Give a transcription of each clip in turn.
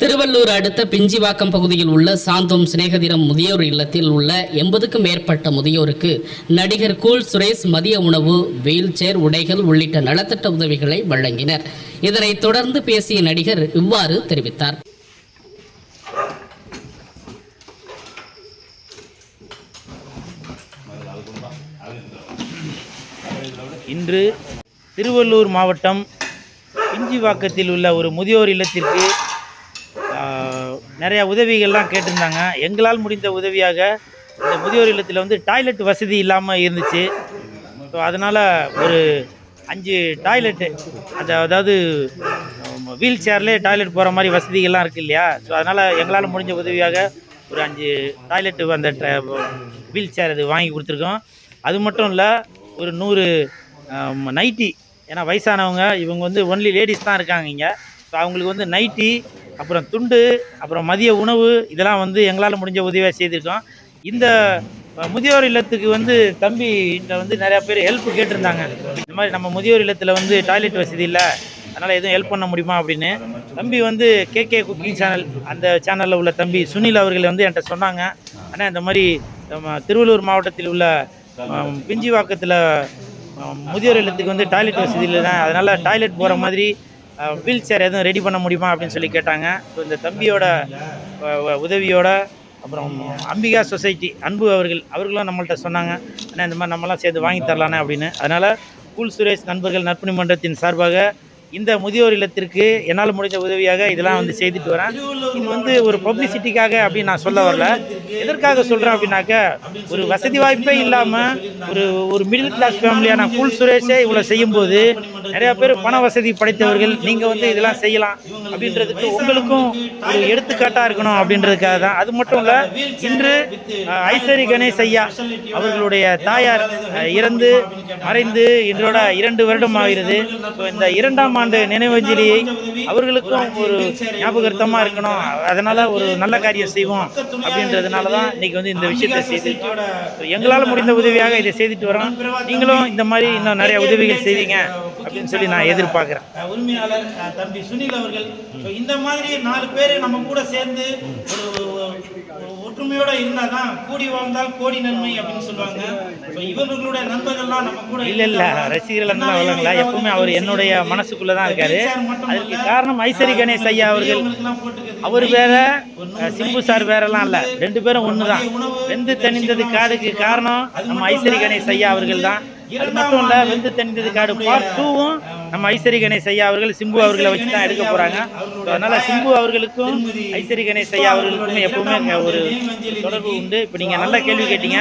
திருவள்ளூர் அடுத்த பிஞ்சிவாக்கம் பகுதியில் உள்ள சாந்தோம் சிநேகதிரம் முதியோர் இல்லத்தில் உள்ள எண்பதுக்கும் மேற்பட்ட முதியோருக்கு நடிகர் கூல் சுரேஷ் மதிய உணவு வீல் சேர் உடைகள் உள்ளிட்ட நலத்திட்ட உதவிகளை வழங்கினர். இதனை தொடர்ந்து பேசிய நடிகர் இவ்வாறு தெரிவித்தார். இன்று திருவள்ளூர் மாவட்டம் பிஞ்சிவாக்கத்தில் உள்ள ஒரு முதியோர் இல்லத்திற்கு நிறையா உதவிகள்லாம் கேட்டிருந்தாங்க. எங்களால் முடிந்த உதவியாக இந்த முதியோர் இல்லத்தில் வந்து டாய்லெட் வசதி இல்லாமல் இருந்துச்சு. ஸோ அதனால் ஒரு அஞ்சு டாய்லெட்டு அந்த அதாவது வீல் சேர்லேயே டாய்லெட் போகிற மாதிரி வசதிகள்லாம் இருக்குது இல்லையா? ஸோ அதனால் எங்களால் முடிஞ்ச உதவியாக ஒரு அஞ்சு டாய்லெட்டு அந்த வீல் சேர் அது வாங்கி கொடுத்துருக்கோம். அது மட்டும் இல்லை ஒரு நூறு நைட்டி. ஏன்னா வயசானவங்க இவங்க வந்து ஒன்லி லேடிஸ் தான் இருக்காங்க இங்கே. ஸோ அவங்களுக்கு வந்து நைட்டி அப்புறம் துண்டு அப்புறம் மதிய உணவு இதெல்லாம் வந்து எங்களால் முடிஞ்ச உதவியாக செய்திருக்கோம். இந்த முதியோர் இல்லத்துக்கு வந்து தம்பி வந்து நிறையா பேர் ஹெல்ப் கேட்டிருந்தாங்க. இந்த மாதிரி நம்ம முதியோர் இல்லத்தில் வந்து டாய்லெட் வசதி இல்லை அதனால் எதுவும் ஹெல்ப் பண்ண முடியுமா அப்படின்னு. தம்பி வந்து கேகே குக்கிங் சேனல் அந்த சேனலில் உள்ள தம்பி சுனில் அவர்கள் வந்து என்கிட்ட சொன்னாங்க. ஆனால் இந்த மாதிரி நம்ம திருவள்ளூர் மாவட்டத்தில் உள்ள பிஞ்சிவாக்கத்தில் முதியோர் இல்லத்துக்கு வந்து டாய்லெட் வசதி இல்லைன்னா அதனால் டாய்லெட் போகிற மாதிரி வீல் சேர் எதுவும் ரெடி பண்ண முடியுமா அப்படின்னு சொல்லி கேட்டாங்க. ஸோ இந்த தம்பியோட உதவியோட அப்புறம் அம்பிகா சொசைட்டி அன்பு அவர்கள் அவர்களும் நம்மள்ட்ட சொன்னாங்க. ஏன்னா இந்த மாதிரி நம்மலாம் சேர்ந்து வாங்கி தரலானே அப்படின்னு. அதனால் கூல் சுரேஷ் நண்பர்கள் நற்பணி மன்றத்தின் சார்பாக இந்த முதியோர் இல்லத்திற்கு என்னால் முடிஞ்ச உதவியாக இதெல்லாம் வந்து செய்துட்டு வரேன். இது வந்து ஒரு பப்ளிசிட்டிக்காக அப்படின்னு நான் சொல்ல வரல. எதற்காக சொல்கிறேன் அப்படின்னாக்க ஒரு வசதி வாய்ப்பே இல்லாமல் ஒரு ஒரு மிடில் கிளாஸ் ஃபேமிலியான ஃபுல் சுரேஷே இவ்வளோ செய்யும்போது நிறையா பேர் பண வசதி படைத்தவர்கள் நீங்கள் வந்து இதெல்லாம் செய்யலாம் அப்படின்றதுக்கு உங்களுக்கும் ஒரு எடுத்துக்காட்டாக இருக்கணும் அப்படின்றதுக்காக தான். அது மட்டும் இல்லை இன்று ஐஸ்வரி கணேஷ் ஐயா அவர்களுடைய தாயார் இறந்து மறைந்து இன்றோட இரண்டு வருடம் ஆகிறது. இந்த இரண்டாம் ஆண்டு நினைவஞ்சலியை அவர்களுக்கும் ஒரு ஞாபகார்த்தமாக இருக்கணும். அதனால ஒரு நல்ல காரியம் செய்வோம் அப்படின்றதுனால தான் இன்னைக்கு வந்து இந்த விஷயத்தை ஸோ எங்களால் முடிந்த உதவியாக இதை செய்துட்டு வரோம். நீங்களும் இந்த மாதிரி இன்னும் நிறைய உதவிகள் செய்வீங்க அப்படின்னு சொல்லி நான் எதிர்பார்க்குறேன். உரிமையாளர் தம்பி சுனில் அவர்கள். இந்த மாதிரி நாலு பேர் நம்ம கூட சேர்ந்து ஒற்றுமையோட இருந்தாதான் கூடி வாழ்ந்தால் கோடி நன்மை அப்படின்னு சொல்லுவாங்க. இவர்களுடைய நண்பர்கள்லாம் நம்ம கூட இல்ல இல்ல. ரசிகர்கள் எப்பவுமே அவர் என்னுடைய மனசுக்குள்ள தான் இருக்காரு. அதுக்கு காரணம் ஐசரி கணேஷ் ஐயா அவர்கள். அவர் வேற சிம்பு சார் வேறலாம் இல்ல. ரெண்டு பேரும் ஒண்ணுதான். வெந்து தணிந்தது காடுக்கு காரணம் நம்ம ஐசரி கணேஷ் ஐயா அவர்கள் தான் அது மட்டும் இல்ல வெந்து தணிந்தது காடு பார்ட் டூவும் நம்ம ஐசரி கணேஷ் ஐயா அவர்கள் சிம்பு அவர்களை வச்சு தான் எடுக்க போறாங்க. அதனால சிம்பு அவர்களுக்கும் ஐசரி கணேஷ் ஐயா அவர்களுக்கும் எப்பவுமே ஒரு தொடர்பு உண்டு. இப்போ நீங்க நல்ல கேள்வி கேட்டீங்க.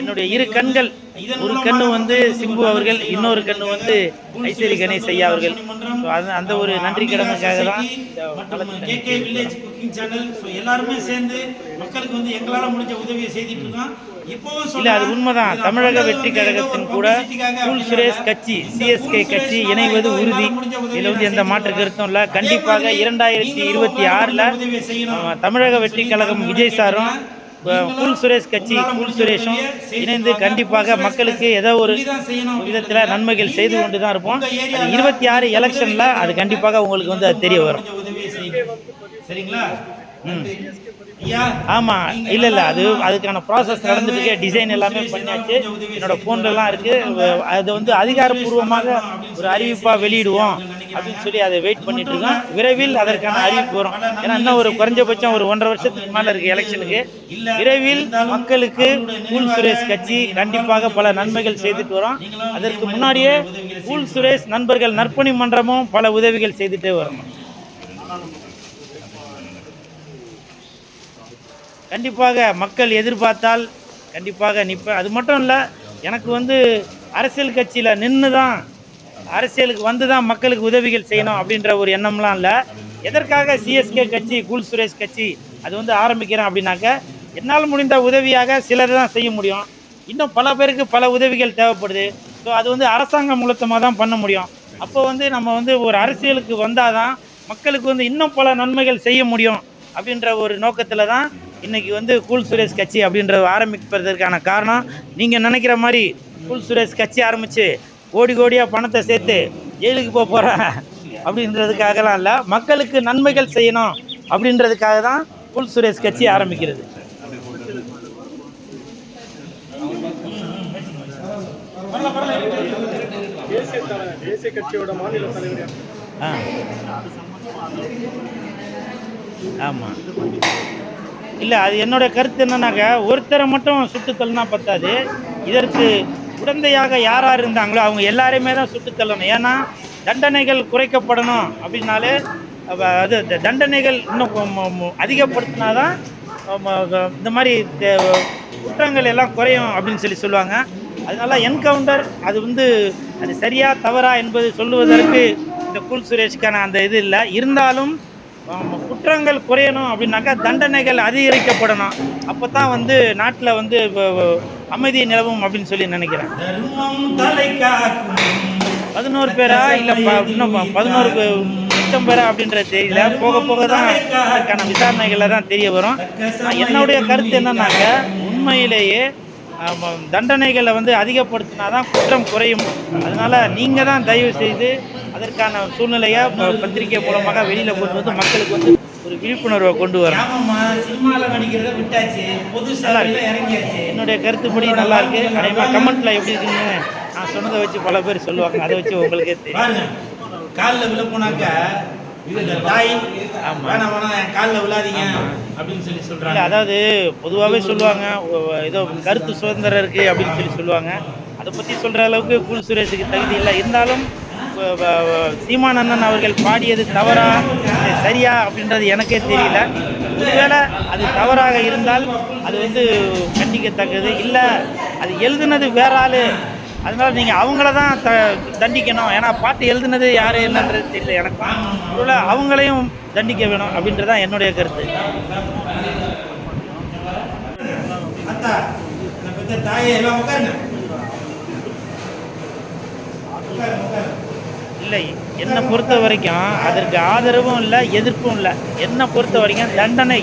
என்னுடைய இரு கண்கள் ஒரு கண்ணு வந்து சிம்பு அவர்கள் இன்னொரு கண்ணு வந்து ஐசரி கணேஷ் ஐயா அவர்கள். அந்த ஒரு நன்றி கடமைக்காக தான் எல்லாருமே சேர்ந்து மக்களுக்கு வந்து எங்களால் முடிஞ்ச உதவியை செய்துட்டு இருக்கோம். இல்ல அது உண்மைதான். தமிழக வெற்றி கழகத்தின் கூட கூல் சுரேஷ் கட்சி சிஎஸ்கே கட்சி இணைவது உறுதி. இதுல வந்து எந்த மாற்று கருத்தும் இல்ல. கண்டிப்பாக இரண்டாயிரத்தி இருபத்தி ஆறுல தமிழக வெற்றி கழகம் விஜய் சாரும் கூல் சுரேஷ் கட்சி கூல் சுரேஷும் இணைந்து கண்டிப்பாக மக்களுக்கு ஏதோ ஒரு விதத்துல நன்மைகள் செய்து கொண்டு தான் இருப்போம். இருபத்தி ஆறு எலெக்ஷன்ல அது கண்டிப்பாக உங்களுக்கு வந்து அது தெரிய வரும். சரிங்களா? ஆமா இல்ல இல்ல அது அதுக்கான ப்ராசஸ் நடந்துட்டு இருக்கு டிசைன் எல்லாமே பண்ணியாச்சு என்னோட போன்ல எல்லாம் இருக்கு. அது வந்து அதிகாரப்பூர்வமாக ஒரு அறிவிப்பா வெளியிடுவோம் அப்படின்னு சொல்லி அதை வெயிட் பண்ணிட்டு இருக்கோம். விரைவில் அதற்கான அறிவிப்பு வரும். ஏன்னா இன்னும் ஒரு குறைஞ்சபட்சம் ஒரு ஒன்றரை வருஷத்துக்கு மேல இருக்கு எலெக்ஷனுக்கு விரைவில் மக்களுக்கு கூல் சுரேஷ் கட்சி கண்டிப்பாக பல நன்மைகள் செய்துட்டு வரோம். அதற்கு முன்னாடியே கூல் சுரேஷ் நண்பர்கள் நற்பணி மன்றமும் பல உதவிகள் செய்துட்டே வரும் கண்டிப்பாக மக்கள் எதிர்பார்த்தால் கண்டிப்பாக நிற்பேன் அது மட்டும் இல்லை எனக்கு வந்து அரசியல் கட்சியில் நின்று தான் அரசியலுக்கு வந்து தான் மக்களுக்கு உதவிகள் செய்யணும் அப்படின்ற ஒரு எண்ணம்லாம் இல்லை. எதற்காக சிஎஸ்கே கட்சி கூல் சுரேஷ் கட்சி அது வந்து ஆரம்பிக்கிறேன் அப்படின்னாக்க என்னால் முடிந்த உதவியாக சிலர் தான் செய்ய முடியும். இன்னும் பல பேருக்கு பல உதவிகள் தேவைப்படுது. ஸோ அது வந்து அரசாங்கம் மூலத்தமாக தான் பண்ண முடியும். அப்போ வந்து நம்ம வந்து ஒரு அரசியலுக்கு வந்தால் தான் மக்களுக்கு வந்து இன்னும் பல நன்மைகள் செய்ய முடியும். அப்படின்ற ஒரு நோக்கத்தில் தான் இன்னைக்கு வந்து கூல் சுரேஷ் கட்சி அப்படின்றத ஆரம்பிப்பதற்கான காரணம். நீங்கள் நினைக்கிற மாதிரி கூல் சுரேஷ் கட்சி ஆரம்பித்து கோடி கோடியாக பணத்தை சேர்த்து ஜெயிலுக்கு போக போகிறேன் அப்படின்றதுக்காகலாம் இல்லை. மக்களுக்கு நன்மைகள் செய்யணும் அப்படின்றதுக்காக தான் குல் சுரேஷ் கட்சி ஆரம்பிக்கிறது. ஆ. ஆமாம் இல்லை அது என்னுடைய கருத்து என்னன்னாக்க ஒருத்தரை மட்டும் சுட்டுத்தள்ளினா பத்தாது. இதற்கு உடந்தையாக யார் யார் இருந்தாங்களோ அவங்க எல்லாரையுமே தான் சுட்டுத்தள்ளணும். ஏன்னா தண்டனைகள் குறைக்கப்படணும் அப்படின்னாலே அது தண்டனைகள் இன்னும் கொ- தான் அதிகப்படுத்தினாதான் இந்த மாதிரி குற்றங்கள் எல்லாம் குறையும் அப்படின்னு சொல்லி சொல்லுவாங்க. அதனால என்கவுண்டர் அது வந்து அது சரியா தவறா என்பது சொல்லுவதற்கு இந்த குல் சுரேஷ்க்கான அந்த இது இல்லை. இருந்தாலும் குற்றங்கள் குறையணும் அப்படின்னாக்கா தண்டனைகள் அதிகரிக்கப்படணும். அப்போ தான் வந்து நாட்டில் வந்து அமைதி நிலவும் அப்படின்னு சொல்லி நினைக்கிறேன். பதினோரு பேரா? இல்லை இன்னும் பதினோரு லட்சம் பேரா அப்படின்றது தெரியல போக போக தான் அதுக்கான விசாரணைகளில் தான் தெரிய வரும். என்னுடைய கருத்து என்னன்னாக்க உண்மையிலேயே தண்டனைகளை வந்து அதிகப்படுத்தினா தான் குற்றம் குறையும். அதனால நீங்கள் தான் தயவு செய்து அதற்கான சூழ்நிலையை பத்திரிகை மூலமாக வெளியில் கொண்டு வந்து மக்களுக்கு வந்து ஒரு விழிப்புணர்வை கொண்டு பொது சேவையில் இறங்கியாச்சு. என்னுடைய கருத்துப்படி நல்லா இருக்கு. அதே மாதிரி கமெண்ட்ல எப்படி இருக்குன்னு நான் சொன்னதை வச்சு பல பேர் சொல்லுவாங்க. அதை வச்சு உங்களுக்கே தெரியும். காலில் விழ போனாக்க அதாவது பொதுவாகவே சொல்லுவாங்க ஏதோ கருத்து சுதந்திரம் இருக்குது அப்படின்னு சொல்லி சொல்லுவாங்க. அதை பற்றி சொல்கிற அளவுக்கு கூல் சுரேஷுக்கு தகுதி இல்லை. இருந்தாலும் சீமான் அண்ணன் அவர்கள் பாடியது தவறா சரியா அப்படின்றது எனக்கே தெரியல. ஒருவேளை அது தவறாக இருந்தால் அது வந்து கண்டிக்கத்தக்கது. இல்லை அது எழுதுனது வேற ஆள். அதனால் நீங்கள் அவங்கள தான் த தண்டிக்கணும். ஏன்னா பாட்டு எழுதுனது யார் என்னன்றது தெரியல எனக்கு. ஒருவேளை அவங்களையும் தண்டிக்க வேணும் அப்படின்றது தான் என்னுடைய கருத்து. அத்தா இந்த தாயை எல்லாம் உட்காருங்க. இல்லை. என்னை பொறுத்த வரைக்கும் அதற்கு ஆதரவும் இல்லை எதிர்ப்பும் இல்லை. என்னை பொறுத்த வரைக்கும் தண்டனை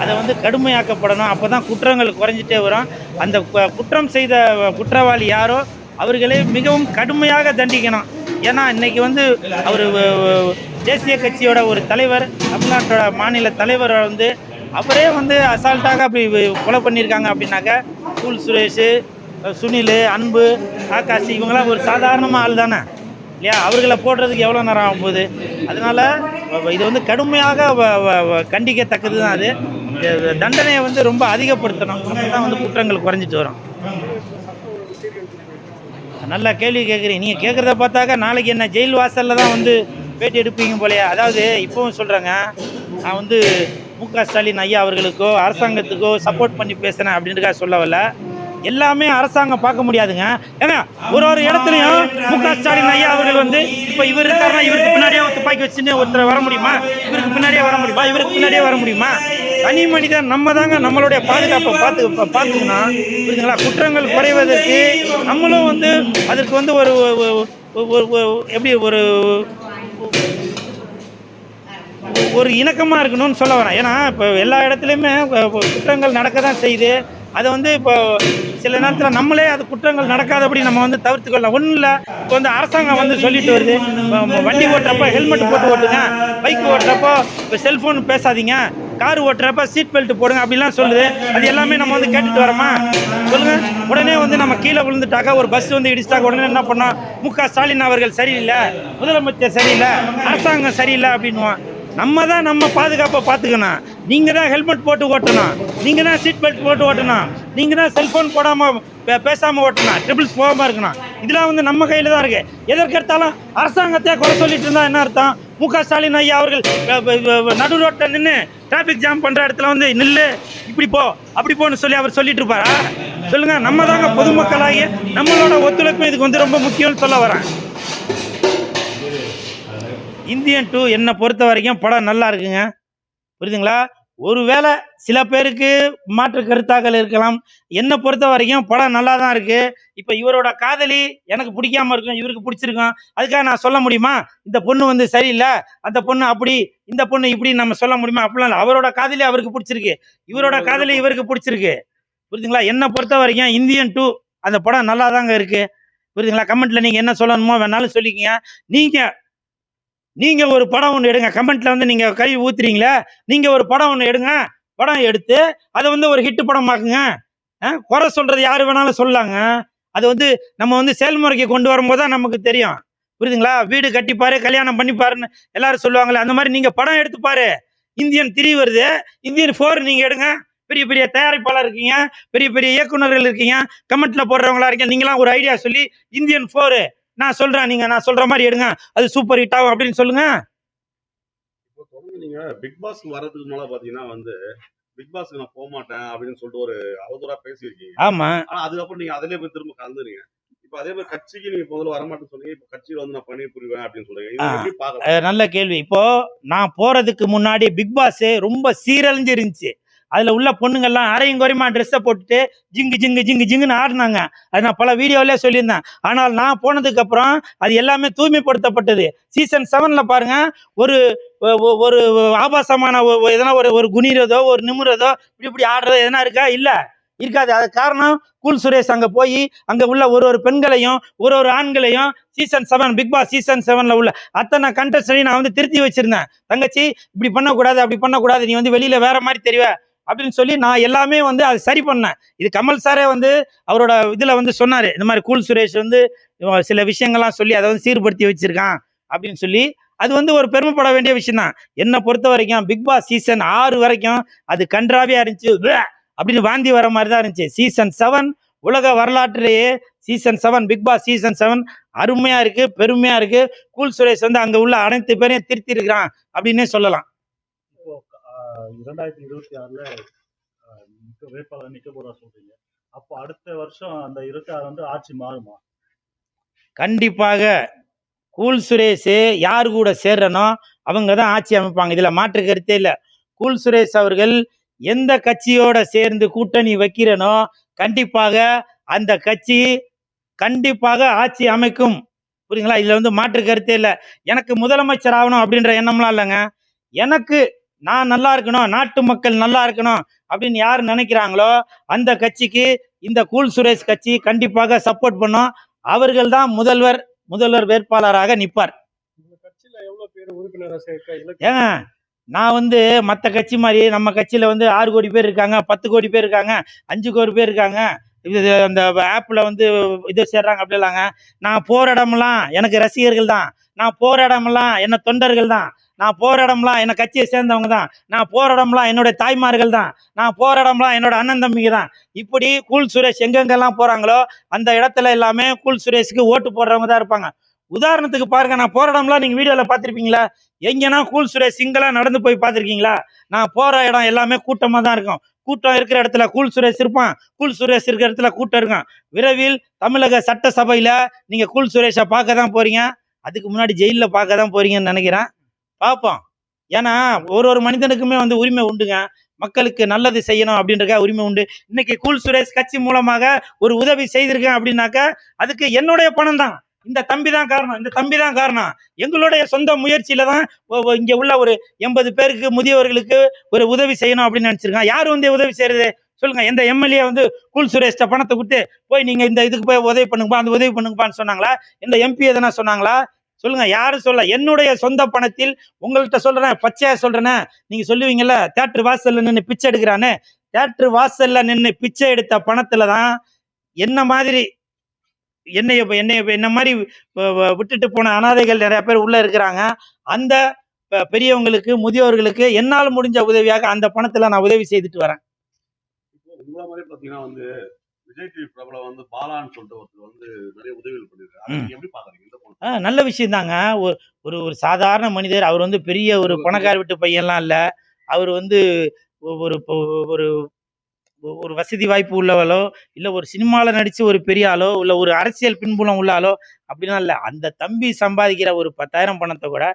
அதை வந்து கடுமையாக்கப்படணும். அப்போ தான் குற்றங்கள் குறைஞ்சிட்டே வரும். அந்த குற்றம் செய்த குற்றவாளி யாரோ அவர்களை மிகவும் கடுமையாக தண்டிக்கணும். ஏன்னா இன்னைக்கு வந்து அவர் தேசிய கட்சியோட ஒரு தலைவர் தமிழ்நாட்டோட மாநில தலைவர் வந்து அவரே வந்து அசால்ட்டாக அப்படி கொலை பண்ணியிருக்காங்க அப்படின்னாக்கா கூல் சுரேஷ் சுனில் அன்பு ஆகாஷ் இவங்களாம் ஒரு சாதாரணமாக ஆள் தானே? இல்லையா? அவர்களை போடுறதுக்கு எவ்வளோ நேரம் ஆகும் போகுது அதனால இது வந்து கடுமையாக வ- வ- கண்டிக்கத்தக்கது தான் அது. தண்டனையை வந்து ரொம்ப அதிகப்படுத்தணும். தான் வந்து குற்றங்கள் குறைஞ்சிட்டு வரும். நல்ல கேள்வி கேட்குறீங்க. நீங்கள் கேட்குறத பார்த்தாக்கா நாளைக்கு என்ன ஜெயில் வாசலில் தான் வந்து பேட்டி எடுப்பீங்க போலயே. அதாவது இப்போவும் சொல்கிறேங்க நான் வந்து மு க ஸ்டாலின் ஐயா அவர்களுக்கோ அரசாங்கத்துக்கோ சப்போர்ட் பண்ணி பேசுகிறேன் அப்படின்றக்காக சொல்ல வரல எல்லாமே அரசாங்கம் பார்க்க முடியாதுங்க. ஏன்னா ஒரு ஒரு இடத்துலையும் மு க ஸ்டாலின் ஐயா அவர்கள் வந்து இப்போ இவர் இருக்காருன்னா இவருக்கு பின்னாடியே ஒரு துப்பாக்கி வச்சுன்னு ஒருத்தர் வர முடியுமா? இவருக்கு பின்னாடியே வர முடியுமா? இவருக்கு பின்னாடியே வர முடியுமா? தனி மனிதன் நம்ம தாங்க நம்மளுடைய பாதுகாப்பை பார்த்து பா- பார்த்துக்கணும் புரியுதுங்களா? குற்றங்கள் குறைவதற்கு நம்மளும் வந்து அதற்கு வந்து ஒரு ஒரு- எப்படி ஒரு ஒரு இணக்கமாக இருக்கணும்னு சொல்ல வரேன். ஏன்னா இப்போ எல்லா இடத்துலையுமே குற்றங்கள் நடக்க தான் செய்யுது. அதை வந்து இப்போ சில நேரத்தில் நம்மளே அது குற்றங்கள் நடக்காதபடி நம்ம வந்து தவிர்த்துக்கொள்ளலாம். ஒன்றும் இல்லை. இப்போ வந்து அரசாங்கம் வந்து சொல்லிட்டு வருது. இப்போ வண்டி ஓட்டுறப்ப ஹெல்மெட் போட்டு ஓட்டுங்க. பைக் ஓட்டுறப்போ இப்போ செல்ஃபோன் பேசாதீங்க. கார் ஓட்டுறப்ப சீட் பெல்ட் போடுங்க அப்படிலாம் சொல்லுது. அது எல்லாமே நம்ம வந்து கேட்டுட்டு வரோமா? சொல்லுங்க. உடனே வந்து நம்ம கீழே விழுந்துட்டாக்கா ஒரு பஸ் வந்து இடிச்சிட்டாக்க உடனே என்ன பண்ணோம்? மு க ஸ்டாலின் அவர்கள் சரியில்லை. முதலமைச்சர் சரியில்லை. அரசாங்கம் சரியில்லை அப்படின்னுவான். நம்ம தான் நம்ம பாதுகாப்பை பார்த்துக்கணும். நீங்கள் தான் ஹெல்மெட் போட்டு ஓட்டணும். நீங்கள் தான் சீட் பெல்ட் போட்டு ஓட்டணும். நீங்கள் தான் செல்ஃபோன் போடாமல் பேசாமல் ஓட்டணும். ட்ரிபிள்ஸ் போகாமல் இருக்கணும். இதெல்லாம் வந்து நம்ம கையில் தான் இருக்குது எதற்கெடுத்தாலும் அரசாங்கத்தை குறை சொல்லிட்டு இருந்தால் என்ன அர்த்தம்? மு க ஸ்டாலின் ஐயா அவர்கள் நடு ரோட்டில் நின்று டிராஃபிக் ஜாம் பண்ணுற இடத்துல வந்து நில்லு இப்படி போ அப்படி போன்னு சொல்லி அவர் சொல்லிட்டு இருப்பாரா? சொல்லுங்கள் நம்ம தாங்க பொதுமக்களாகி நம்மளோட ஒத்துழைப்பு இதுக்கு வந்து ரொம்ப முக்கியம்னு சொல்ல வரேன். இந்தியன் டூ என்னை பொறுத்த வரைக்கும் படம் நல்லா இருக்குங்க. புரியுதுங்களா? ஒருவேளை சில பேருக்கு மாற்று கருத்தாக்கள் இருக்கலாம். என்னை பொறுத்த வரைக்கும் படம் நல்லா தான் இருக்கு. இப்போ இவரோட காதலி எனக்கு பிடிக்காம இருக்கும் இவருக்கு பிடிச்சிருக்கும். அதுக்காக நான் சொல்ல முடியுமா? இந்த பொண்ணு வந்து சரியில்லை அந்த பொண்ணு அப்படி இந்த பொண்ணு இப்படி நம்ம சொல்ல முடியுமா? அப்படிலாம் இல்லை. அவரோட காதலி அவருக்கு பிடிச்சிருக்கு. இவரோட காதலி இவருக்கு பிடிச்சிருக்கு. புரியுதுங்களா? என்னை பொறுத்த வரைக்கும் இந்தியன் டூ அந்த படம் நல்லா தாங்க இருக்கு. புரியுதுங்களா? கமெண்ட்ல நீங்க என்ன சொல்லணுமோ வேணாலும் சொல்லிக்கங்க. நீங்க நீங்க ஒரு படம் ஒன்று எடுங்க. கமெண்ட்ல வந்து நீங்க கை ஊத்துறீங்களே நீங்க ஒரு படம் ஒன்று எடுங்க. படம் எடுத்து அதை வந்து ஒரு ஹிட் படமாக்குங்க அஹ், குறை சொல்றது யாரு வேணாலும் சொல்லாங்க. அது வந்து நம்ம வந்து செயல்முறைக்கு கொண்டு வரும்போது தான் நமக்கு தெரியும். புரியுதுங்களா? வீடு கட்டிப்பாரு கல்யாணம் பண்ணிப்பாருன்னு எல்லாரும் சொல்லுவாங்களே அந்த மாதிரி நீங்க படம் எடுத்துப்பாரு இந்தியன் த்ரீ வருது. இந்தியன் ஃபோர் நீங்க எடுங்க. பெரிய பெரிய தயாரிப்பாளர் இருக்கீங்க. பெரிய பெரிய இயக்குனர்கள் இருக்கீங்க. கமெண்ட்ல போடுறவங்களா இருக்கீங்க. நீங்களாம் ஒரு ஐடியா சொல்லி இந்தியன் ஃபோரு நான் சொல்றேன் நீங்க நான் சொல்ற மாதிரி எடுங்க. அது சூப்பர் ஹிட் ஆகும் அப்படின்னு சொல்லுங்க. நீங்க. பிக் பாஸ் வர்றதுக்கு முன்னால பாத்தீங்கன்னா வந்து பிக் பாஸ்க்கு நான் போக மாட்டேன் அப்படின்னு சொல்லிட்டு ஒரு அவதூறா பேசியிருக்கீங்க. ஆமா. ஆனா அதுக்கப்புறம் நீங்க அதிலே போய் திரும்ப கலந்துறீங்க. இப்போ அதே மாதிரி கட்சிக்கு நீங்க முதல்ல வரமாட்டேன்னு சொன்னீங்க. இப்போ கட்சியில வந்து நான் பண்ணி புரிவேன் அப்படின்னு சொல்றீங்க. நல்ல கேள்வி. இப்போ நான் போறதுக்கு முன்னாடி பிக் பாஸ் ரொம்ப சீரழிஞ்சு இருந்துச்சு அதில் உள்ள பொண்ணுங்கள்லாம் அரையும் குறையுமா ட்ரெஸ்ஸை போட்டுட்டு ஜிங்கு ஜிங்கு ஜிங்கு ஜிங்குன்னு ஆடினாங்க. அது நான் பல வீடியோவிலே சொல்லியிருந்தேன். ஆனால் நான் போனதுக்கப்புறம் அது எல்லாமே தூய்மைப்படுத்தப்பட்டது. சீசன் செவனில் பாருங்க ஒரு ஒரு ஆபாசமான எதனா ஒரு ஒரு குனிறதோ ஒரு நிமிறதோ இப்படி இப்படி ஆடுறதோ எதனா இருக்கா? இல்லை. இருக்காது. அது காரணம் கூல் சுரேஷ் அங்கே போய் அங்கே உள்ள ஒரு ஒரு பெண்களையும் ஒரு ஒரு ஆண்களையும் season seven Bigg Boss season செவனில் உள்ள அத்தனை கண்டஸ்டையும் நான் வந்து திருத்தி வச்சுருந்தேன். தங்கச்சி இப்படி பண்ணக்கூடாது அப்படி பண்ணக்கூடாது நீ வந்து வெளியில் வேற மாதிரி தெரிவ. அப்படின்னு சொல்லி நான் எல்லாமே வந்து அது சரி பண்ணேன். இது கமல் சாரே வந்து அவரோட இதில் வந்து சொன்னார் இந்த மாதிரி கூல் சுரேஷ் வந்து சில விஷயங்கள்லாம் சொல்லி அதை வந்து சீர்படுத்தி வச்சுருக்கான் அப்படின்னு சொல்லி. அது வந்து ஒரு பெருமைப்பட வேண்டிய விஷயம் தான் என்னை பொறுத்த வரைக்கும் பிக் பாஸ் சீசன் ஆறு வரைக்கும் அது கன்றாவியா இருந்துச்சு. அப்படின்னு வாந்தி வர மாதிரி தான் இருந்துச்சு. சீசன் செவன் உலக வரலாற்றிலேயே season seven Bigg Boss season seven அருமையாக இருக்குது பெருமையாக இருக்குது கூல் சுரேஷ் வந்து அங்கே உள்ள அனைத்து பேரையும் திருத்தி இருக்கிறான் அப்படின்னே சொல்லலாம். இரண்டாயிரத்தி இருபத்தி ஆறுல நிக்க வேட்பாளர் நிக்க போறா சொல்றீங்க. அப்போ அடுத்த வருஷம் அந்த இருபத்தி ஆறு வந்து ஆட்சி மாறுமா? கண்டிப்பாக. கூல் சுரேஷ் யார் கூட சேர்றனோ அவங்க தான் ஆட்சி அமைப்பாங்க. இதுல மாற்று கருத்தே இல்லை. கூல் சுரேஷ் அவர்கள் எந்த கட்சியோட சேர்ந்து கூட்டணி வைக்கிறனோ கண்டிப்பாக அந்த கட்சி கண்டிப்பாக ஆட்சி அமைக்கும். புரியுங்களா இதுல வந்து மாற்று கருத்தே இல்லை. எனக்கு முதலமைச்சர் ஆகணும் அப்படின்ற எண்ணம்லாம் இல்லைங்க. எனக்கு நான் நல்லா இருக்கணும் நாட்டு மக்கள் நல்லா இருக்கணும் அப்படின்னு யார் நினைக்கிறாங்களோ அந்த கட்சிக்கு இந்த கூல் சுரேஷ் கட்சி கண்டிப்பாக சப்போர்ட் பண்ணும். அவர்கள் தான் முதல்வர் முதல்வர் வேட்பாளராக நிற்பார் ஏங்க நான் வந்து மற்ற கட்சி மாதிரி நம்ம கட்சியில் வந்து ஆறு கோடி பேர் இருக்காங்க பத்து கோடி பேர் இருக்காங்க அஞ்சு கோடி பேர் இருக்காங்க. இது அந்த ஆப்பில் வந்து இது சேர்றாங்க அப்படி இல்லைங்க நான் போகிற இடமெல்லாம் எனக்கு ரசிகர்கள் தான். நான் போகிற இடமெல்லாம் என்ன தொண்டர்கள் தான். நான் போகிற இடம்லாம் என்னை கட்சியை சேர்ந்தவங்க தான். நான் போகிற இடம்லாம் என்னுடைய தாய்மார்கள் தான். நான் போகிற இடம்லாம் என்னோட அண்ணன் தம்பிங்க தான். இப்படி கூல் சுரேஷ் எங்கெங்கெல்லாம் போகிறாங்களோ அந்த இடத்துல எல்லாமே கூல் சுரேஷுக்கு ஓட்டு போடுறவங்க தான் இருப்பாங்க. உதாரணத்துக்கு பாருங்க நான் போகிற இடம்லாம் நீங்கள் வீடியோவில் பார்த்துருப்பீங்களா? எங்கன்னா கூல் சுரேஷ் சிங்கிளாக நடந்து போய் பார்த்துருக்கீங்களா? நான் போகிற இடம் எல்லாமே கூட்டமாக தான் இருக்கும். கூட்டம் இருக்கிற இடத்துல கூல் சுரேஷ் இருப்பான். கூல் சுரேஷ் இருக்கிற இடத்துல கூட்டம் இருக்கும். விரைவில் தமிழக சட்டசபையில் நீங்கள் கூல் சுரேஷை பார்க்க தான் போகிறீங்க அதுக்கு முன்னாடி ஜெயிலில் பார்க்க தான் போகிறீங்கன்னு நினைக்கிறேன். பார்ப்போம். ஏன்னா ஒரு ஒரு மனிதனுக்குமே வந்து உரிமை உண்டுங்க. மக்களுக்கு நல்லது செய்யணும் அப்படின்றக்க உரிமை உண்டு. இன்னைக்கு கூல் சுரேஷ் கட்சி மூலமாக ஒரு உதவி செய்திருக்கேன் அப்படின்னாக்கா அதுக்கு என்னுடைய பணம் தான். இந்த தம்பி தான் காரணம். இந்த தம்பி தான் காரணம். எங்களுடைய சொந்த முயற்சியில தான் இங்க உள்ள ஒரு எண்பது பேருக்கு முதியவர்களுக்கு ஒரு உதவி செய்யணும் அப்படின்னு நினைச்சிருக்கான் யார் வந்து உதவி செய்யறது? சொல்லுங்க. எந்த எம்எல்ஏ வந்து கூல் சுரேஷ்ட பணத்தை கொடுத்து போய் நீங்க இந்த இதுக்கு போய் உதவி பண்ணுங்கப்பா அந்த உதவி பண்ணுங்கப்பான்னு சொன்னாங்களா? இந்த எம்பி எதனா சொன்னாங்களா? சொல்லுங்க யாரும் சொல்ல? என்னுடைய சொந்த பணத்தில் உங்கள்கிட்ட சொல்றேன் பச்சையா சொல்றேனே நீங்க சொல்லுவீங்கல்ல தேட்டர் வாசல்ல நின்று பிச்சை எடுக்கிறான்னு தேட்டர் வாசல்ல நின்று பிச்சை எடுத்த பணத்துல தான் என்ன மாதிரி என்னைய என்னைய என்ன மாதிரி விட்டுட்டு போன அனாதைகள் நிறைய பேர் உள்ள இருக்கிறாங்க. அந்த பெரியவங்களுக்கு முதியோர்களுக்கு என்னால் முடிஞ்ச உதவியாக அந்த பணத்துல நான் உதவி செய்துட்டு வரேன். இப்போ உங்களை மாதிரி பாத்தீங்கன்னா வந்து விஜய் டிவி பிரபலம் வந்து பாலான்னு சொல்லிட்டு ஒருத்தர் வந்து நிறைய உதவிகள் பண்ணிருக்காரு எப்படி பாக்குறீங்க நல்ல விஷயம் தாங்க ஒரு ஒரு சாதாரண மனிதர் அவர் வந்து பெரிய ஒரு பணக்கார வீட்டு பையன்லாம் இல்லை. அவர் வந்து ஒரு ஒரு ஒரு வசதி வாய்ப்பு உள்ளவளோ இல்லை ஒரு சினிமாவில் நடித்து ஒரு பெரிய ஆளோ இல்லை ஒரு அரசியல் பின்புலம் உள்ள ஆளோ அப்படிலாம் இல்லை. அந்த தம்பி சம்பாதிக்கிற ஒரு பத்தாயிரம் பணத்தை கூட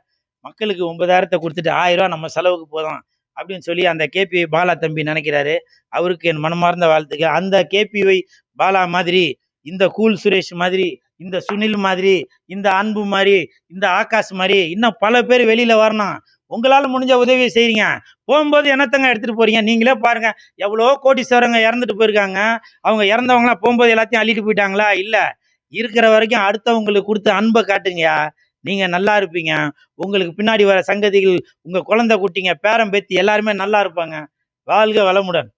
மக்களுக்கு ஒன்பதாயிரத்தை கொடுத்துட்டு ஆயிரம் ரூபா நம்ம செலவுக்கு போதும் அப்படின்னு சொல்லி அந்த கேபிஐ பாலா தம்பி நினைக்கிறாரு. அவருக்கு என் மனமார்ந்த வாழ்த்துக்கள். அந்த கேபிஒய் பாலா மாதிரி இந்த கூல் சுரேஷ் மாதிரி இந்த சுனில் மாதிரி இந்த அன்பு மாதிரி இந்த ஆகாஷ் மாதிரி இன்னும் பல பேர் வெளியில் வரணும். உங்களால் முடிஞ்ச உதவியை செய்கிறீங்க போகும்போது என்னத்தங்க எடுத்துகிட்டு போகிறீங்க நீங்களே பாருங்கள் எவ்வளோ கோடீஸ்வரங்க இறந்துட்டு போயிருக்காங்க. அவங்க இறந்தவங்களாம் போகும்போது எல்லாத்தையும் அள்ளிட்டு போயிட்டாங்களா? இல்லை. இருக்கிற வரைக்கும் அடுத்தவங்களுக்கு கொடுத்து அன்பை காட்டுங்கயா நீங்கள் நல்லா இருப்பீங்க. உங்களுக்கு பின்னாடி வர சங்கதிகள் உங்கள் குழந்தை குட்டிங்க பேரன் பேத்தி எல்லாருமே நல்லா இருப்பாங்க. வாழ்க வளமுடன்.